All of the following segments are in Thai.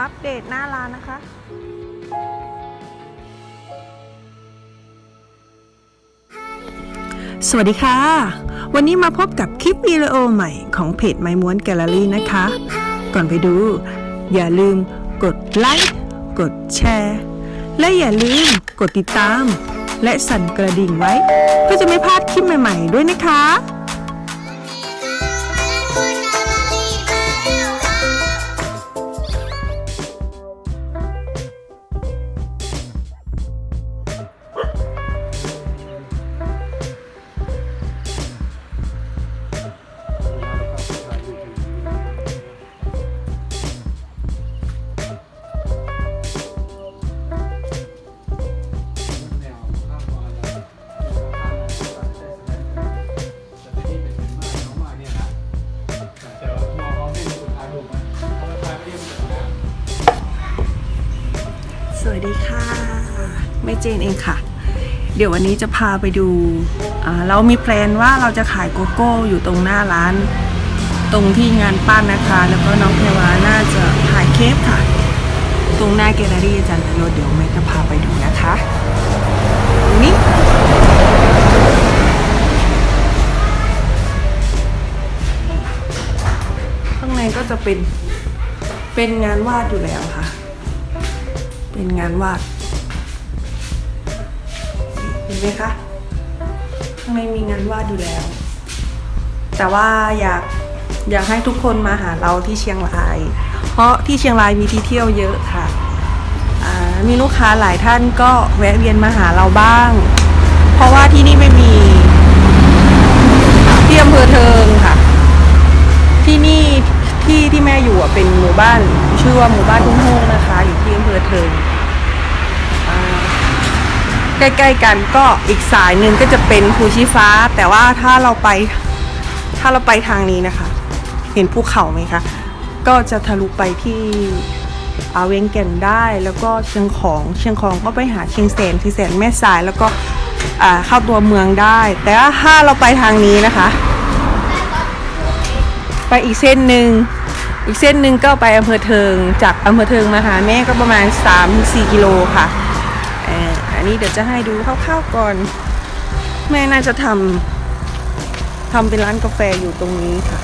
อัปเดตหน้าร้านนะคะสวัสดีค่ะ วันนี้มาพบกับคลิปวิดีโอใหม่ของเพจไม้ม้วนแกลเลอรี่นะคะ ก่อนไปดู อย่าลืมกดไลค์กดแชร์ และอย่าลืมกดติดตาม และสั่นกระดิ่งไว้ เพื่อจะไม่พลาดคลิปใหม่ ๆ ด้วยนะคะ ค่ะ เดี๋ยววันนี้จะพาไปดูเรามีแพลนว่าเราจะขายโกโก้อยู่ตรงหน้าร้าน ตรงที่งานปั้นนะคะ แล้วก็น้องเพวาน่าจะขายเค้กค่ะ ตรงหน้าแกลเลอรี่อาจารย์นยศเดี๋ยวแม่จะพาไปดูนะคะนี่ข้างในก็จะเป็นเป็นงานวาดอยู่แล้วค่ะ เป็นงานวาด ไหมคะ ข้างในมีงานวาดอยู่แล้ว แต่ว่าอยากอยากให้ทุกคนมาหาเราที่เชียงราย เพราะที่เชียงรายมีที่เที่ยวเยอะค่ะ มีลูกค้าหลายท่านก็แวะเวียนมาหาเราบ้าง เพราะว่าที่นี่ไม่มีที่อำเภอเทิงค่ะ ที่นี่ที่ที่แม่อยู่เป็นหมู่บ้าน ชื่อว่าหมู่บ้านทุ่งโฮงนะคะ อยู่ที่อำเภอเทิง ใกล้ ๆ กันก็อีกสายหนึ่งก็จะเป็นภูชีฟ้า แต่ว่าถ้าเราไปถ้าเราไปทางนี้นะคะ เห็นภูเขาไหมคะ ก็จะทะลุไปที่อาเวงแก่นได้แล้วก็เชียงของ เชียงของก็ไปหาเชียงแสนที่แสนแม่สายแล้วก็อ่าเข้าตัวเมืองได้ แต่ว่าถ้าเราไปทางนี้นะคะ ไปอีกเส้นหนึ่งอีกเส้นหนึ่งก็ไปอำเภอเทิง จากอำเภอเทิงมาหาแม่ก็ประมาณ 3-4 กิโลค่ะ นนี้เดี๋ยวจะให้ดูคร่าวๆก่อน แม่น่าจะทำทำเป็นร้านกาแฟอยู่ตรงนี้ค่ะ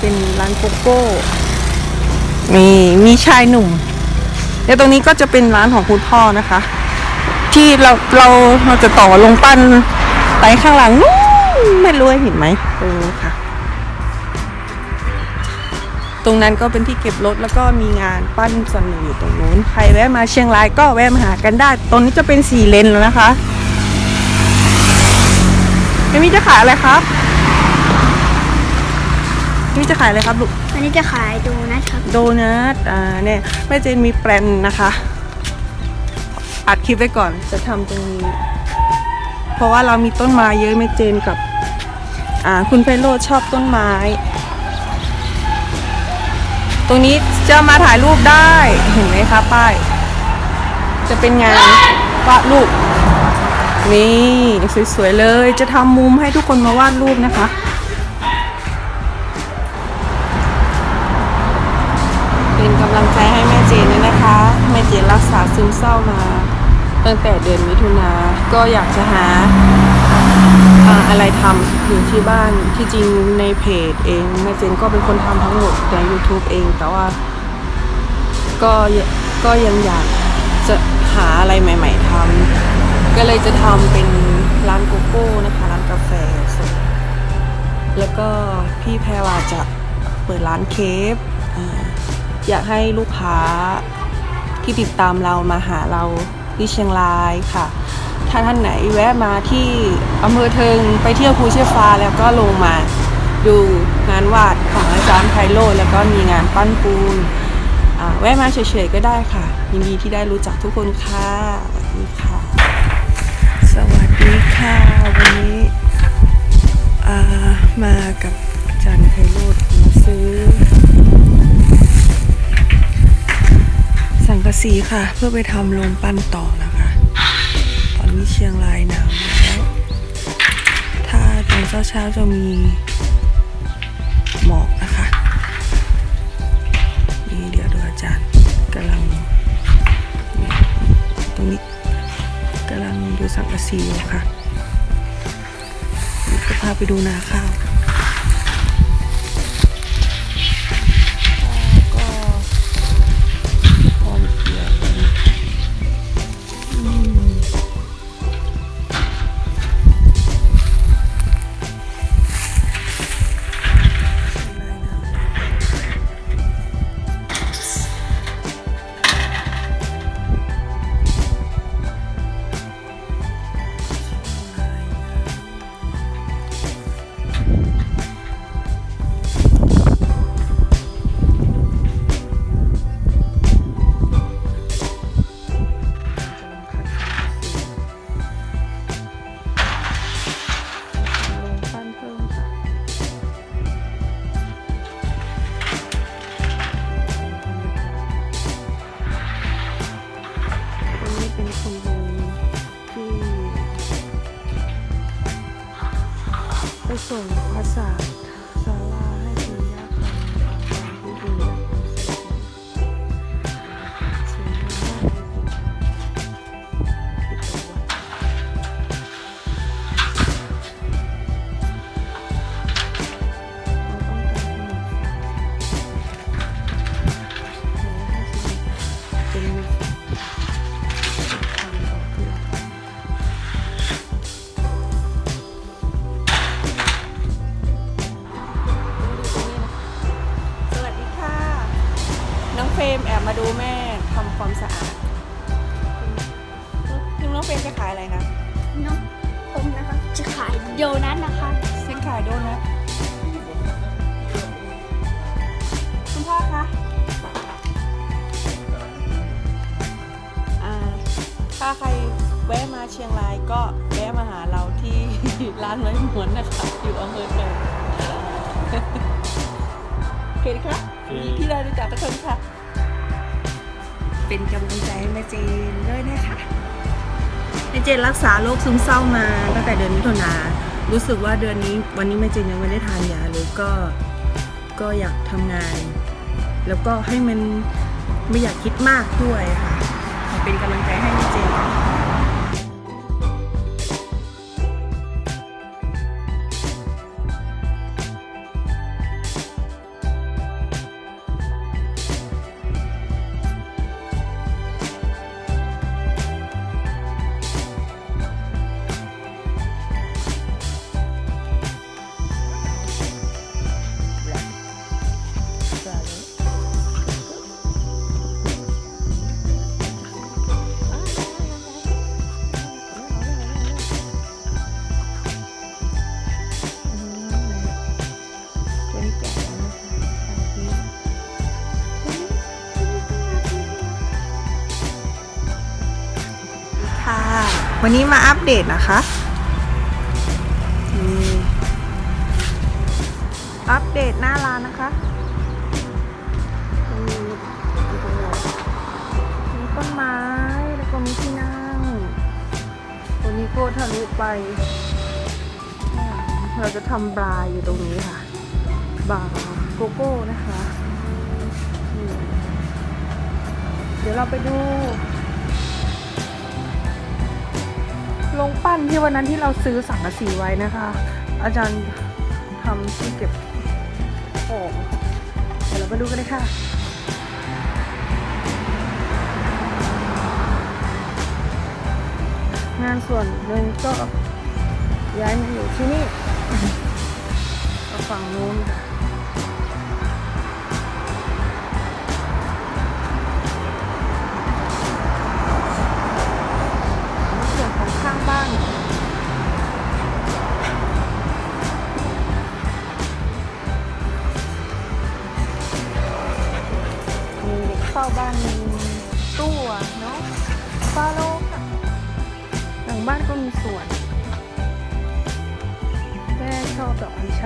เป็นร้านโกโก้มีมีชายหนุ่มแล้วตรงนี้ก็จะเป็นร้านของคุณพ่อนะคะ ที่เราเราเราจะต่อลงปั้นไปข้างหลังนู้นไม่รู้ว่าเห็นไหมตรงนี้ค่ะ รงนั้นก็เป็นที่เก็บรถแล้วก็มีงานปั้นส่วนหนึ่งอยู่ตรงนู้นใครแวะมาเชียงรายก็แวะมาหากันได้ ตรงนี้จะเป็นสี่เลนแล้วนะคะเอมี่จะขายอะไรครับเอมี่จะขายอะไรครับลูก วันนี้จะขายโดนัทครับ โดนัท อ่า เนี่ยแม่เจนมีแปลนนะคะ อัดคลิปไว้ก่อน จะทำตรงนี้ เพราะว่าเรามีต้นไม้เยอะแม่เจนกับ อ่า คุณไพโรจน์ชอบต้นไม้ ตรงนี้จะมาถ่ายรูปได้เห็นไหมคะป้าย จะเป็นงานวาดรูปนี่สวยๆเลย จะทำมุมให้ทุกคนมาวาดรูปนะคะเป็นกำลังใจให้แม่เจนด้วยนะคะ แม่เจนรักษาซึมเศร้ามา ตั้งแต่เดือนมิถุนาก็อยากจะหาอะไรทำอยู่ที่บ้านที่จริงในเพจเองแม่เจนก็เป็นคนทำทั้งหมดใน YouTube เอง แต่ว่าก็ก็ยังอยากจะหาอะไรใหม่ ๆทำก็เลยจะทำเป็นร้านโกโก้นะคะ ร้านกาแฟสดแล้วก็พี่แพรวาจะเปิดร้านเคฟอ่าอยากให้ลูกค้าที่ติดตามเรามาหาเรา ที่เชียงรายค่ะ ถ้าท่านไหนแวะมาที่อำเภอเทิงไปเที่ยวภูเชี่ยฟ้าแล้วก็ลงมาดูงานวาดของอาจารย์ไพโรจน์แล้วก็มีงานปั้นปูนแวะมาเฉยๆก็ได้ค่ะ ยินดีที่ได้รู้จักทุกคนค่ะสวัสดีค่ะ สวัสดีค่ะ วันนี้มากับอาจารย์ไพโรธมาซื้อ สังกะสีค่ะ เพื่อไปทำโรงปั้นต่อนะคะ ตอนนี้เชียงรายหนาวแล้วถ้าตอนเช้าเช้าจะมีหมอกนะคะ นี่เดี๋ยวดูอาจารย์กำลัง ตรงนี้กำลังดูสังกะสีอยู่ค่ะจะพาไปดูนาข้าว ขายโดนัทคุณพ่อคะอ่าถ้าใครแวะมาเชียงรายก็แวะมาหาเราที่ ร้านไม้หมวนนะคะอยู่อำเภอเมืองโอเคครับที่เรารู้จักทุกคนค่ะ เป็นกำลังใจให้แม่เจนด้วยนะคะแม่เจนรักษาโรคซึมเศร้ามาตั้งแต่เดือนมิถุนา รู้สึกว่าเดือนนี้วันนี้แม่เจนยังไม่ได้ทานยาเลยก็ก็อยากทำงาน แล้วก็ให้มันไม่อยากคิดมากด้วยค่ะเป็นกำลังใจให้แม่เจนตัว ค่ะ วันนี้มาอัปเดตนะคะอัปเดตหน้าร้านนะคะมีต้นไม้แล้วก็มีที่นั่งตัวนี้ก็ทะลุไป เราจะทำบราอยู่ตรงนี้ค่ะ บาร์โกโก้นะคะ เดี๋ยวเราไปดู ลงปั้นที่วันนั้นที่เราซื้อสังกะสีไว้นะคะ อาจารย์ทำที่เก็บของเดี๋ยวเราไปดูกันเลยค่ะงานส่วนหนึ่งก็ย้ายมาอยู่ที่นี่ฝั่งนู้นค่ะ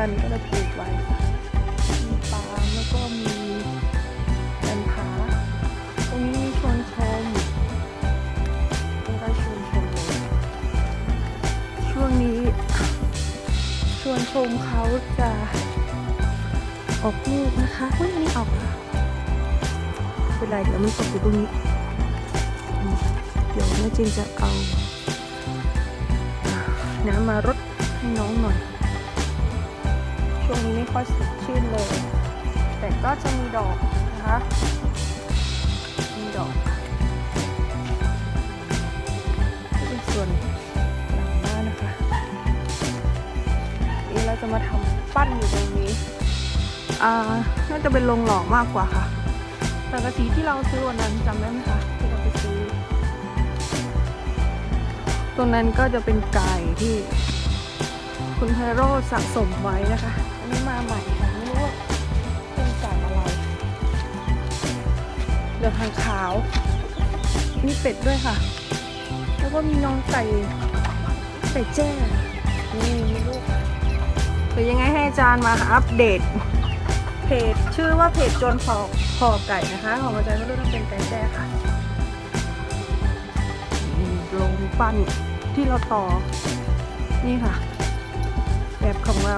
อบดอกอัญชันก็เลยปลูกไว้มีปาล์มแล้วก็มีกันผาตรงนี้มีชวนชมตรงใต้ชวนชมช่วงนี้ชวนชมเขาจะออกลูกนะคะอุ้ยนนี้ออกเป็นไรเดี๋ยวมันตกอยู่ตรงนี้ เดี๋ยวแม่จินจะเอาน้ำมารดให้น้องหน่อย ช่วงนี้ไม่ค่อยสดชื่นเลย แต่ก็จะมีดอกนะคะมีดอกนี่เป็นส่วนหลังบ้านนะคะนี่เราจะมาทำปั้นอยู่ตรงนี้อ่าน่าจะเป็นโรงหล่อมากกว่าค่ะแต่กระสีที่เราซื้อวันนั้นจำได้ไหมคะที่เราไปซื้อ ตรงนั้นก็จะเป็นไก่ที่คุณไพโรสะสมไว้นะคะ ใหม่ค่ะไม่รู้ว่าเป็นไก่อะไรเหลือทางขาว มีเป็ดด้วยค่ะ แล้วก็มีน้องไก่ไก่แจ้นี่มีลูกหรือยังไงให้อาจารย์มาอัปเดต เพจชื่อว่าเพจโจนพอพอไก่นะคะ ของอาจารย์ก็รู้ว่าเป็นไก่แจ้ค่ะลงปั้นที่เราต่อ นี่ค่ะ แบบของเรา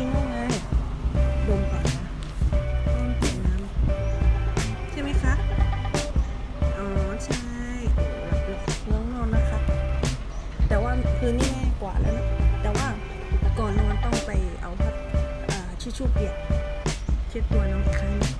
ริงๆนู่นไงดมก่อนนะต้องกินน้ำใช่ไหมคะ อ๋อ ใช่หลับๆง่วงนอนนะคะ แต่ว่าคืนนี้ง่ายกว่าแล้วนะ แต่ว่าก่อนนอนต้องไปเอาพัดอ่าชิชชู่เปียกเช็ดตัวน้องอีกครั้งหนึ่งน้อง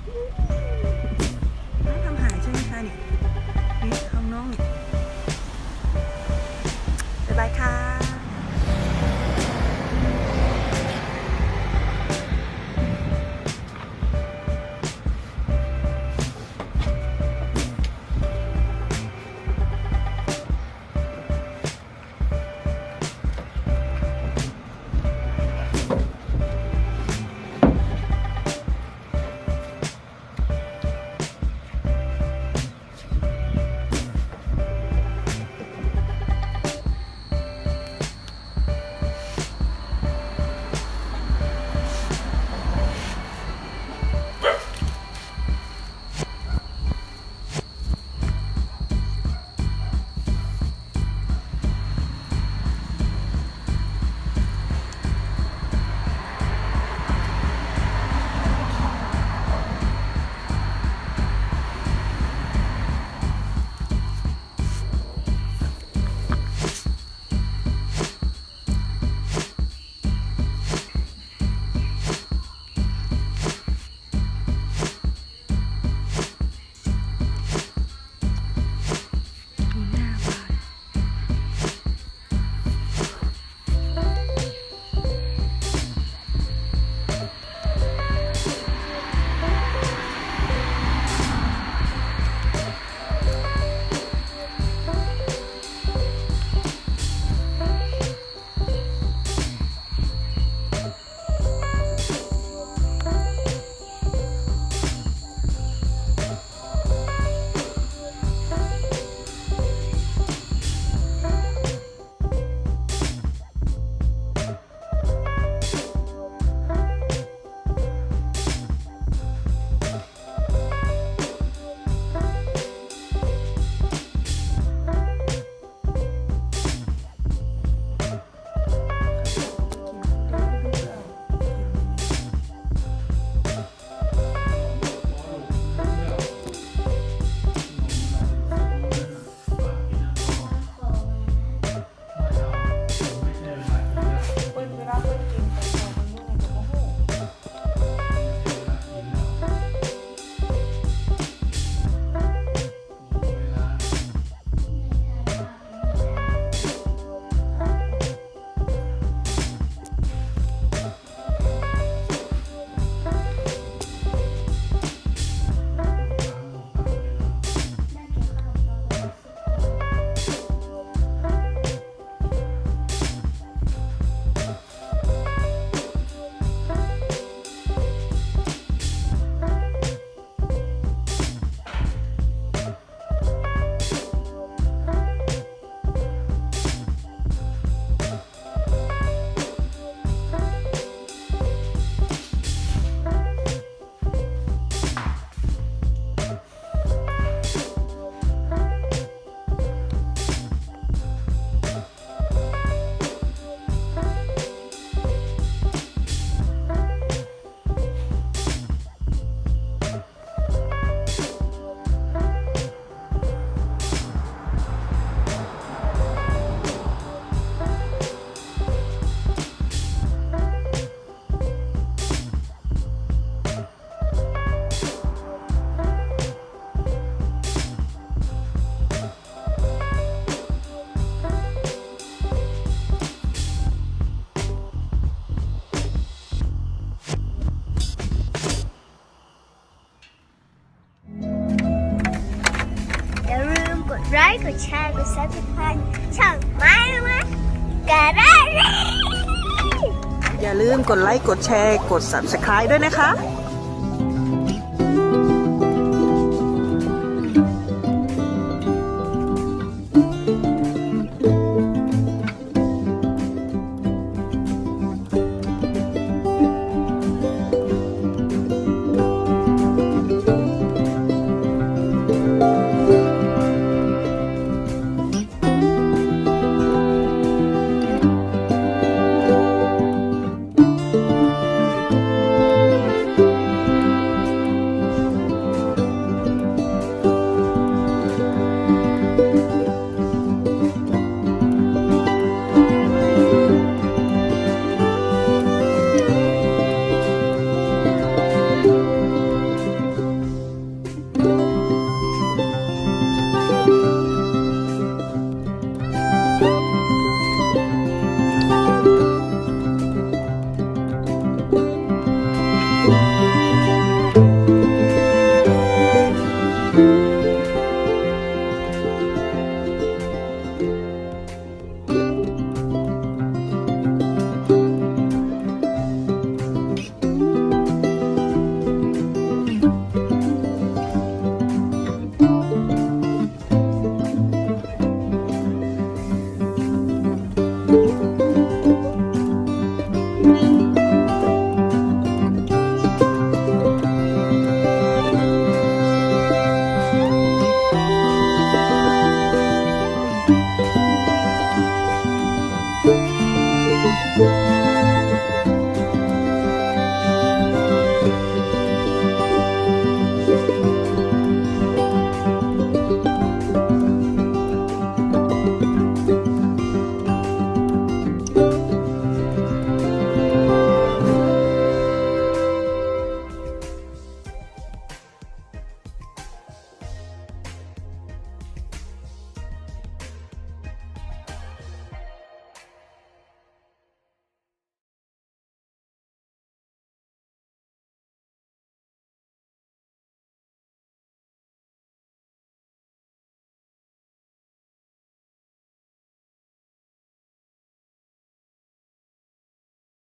ลืมกดไลค์ กดแชร์ กด subscribe ด้วยนะคะ